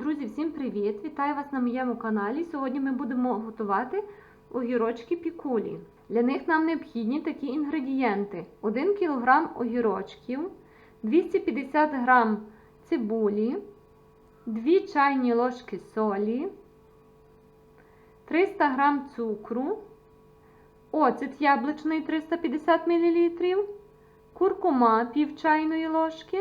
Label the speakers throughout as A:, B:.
A: Друзі, всім привіт! Вітаю вас на моєму каналі. Сьогодні ми будемо готувати огірочки пікулі. Для них нам необхідні такі інгредієнти: 1 кг огірочків, 250 г цибулі, 2 чайні ложки солі, 300 г цукру, оцет яблучний 350 мл, куркума пів чайної ложки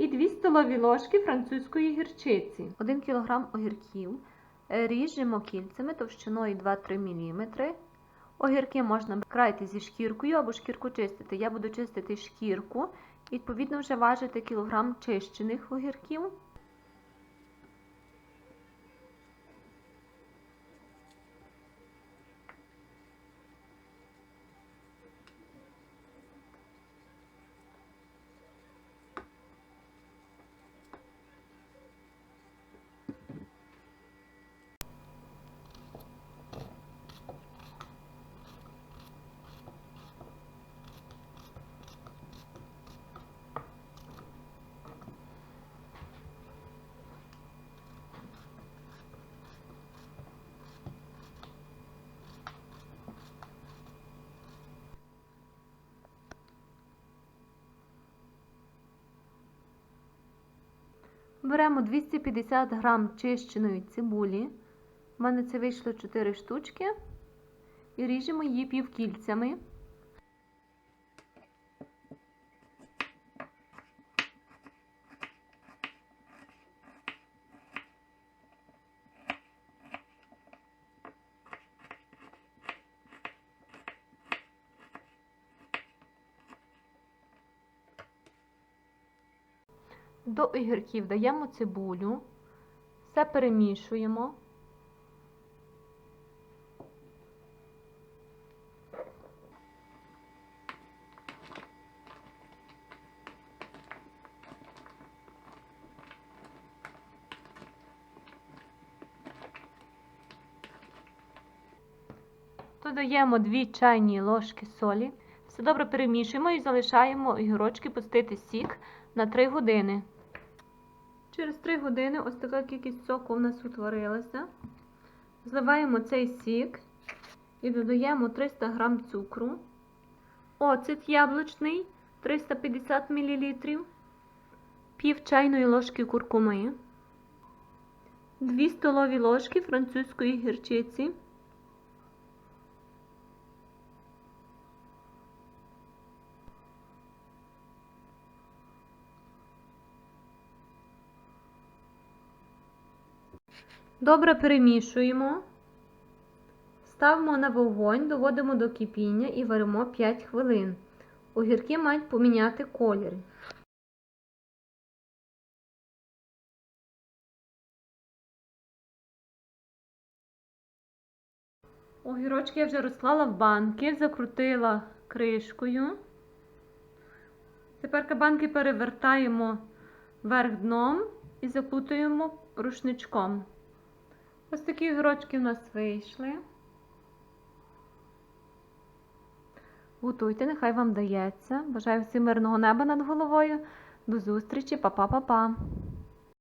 A: і 2 столові ложки французької гірчиці. 1 кг огірків ріжемо кільцями товщиною 2-3 мм. Огірки можна крайти зі шкіркою або шкірку чистити. Я буду чистити шкірку, відповідно вже важити кілограм чищених огірків. Беремо 250 грам чищеної цибулі. У мене це вийшло 4 штучки. І ріжемо її півкільцями. До огірків даємо цибулю, все перемішуємо. Додаємо 2 чайні ложки солі. Все добре перемішуємо і залишаємо огірочки пустити сік на 3 години. Через 3 години ось така кількість соку у нас утворилася. Зливаємо цей сік і додаємо 300 г цукру, оцет яблучний 350 мл, пів чайної ложки куркуми, 2 столові ложки французької гірчиці. Добре перемішуємо, ставимо на вогонь, доводимо до кипіння і варимо 5 хвилин. Огірки мають поміняти колір. Огірочки я вже розклала в банки, закрутила кришкою. Тепер банки перевертаємо вверх дном і закутуємо рушничком. Ось такі гурочки в нас вийшли. Готуйте, нехай вам дається. Бажаю всім мирного неба над головою. До зустрічі, па-па-па-па!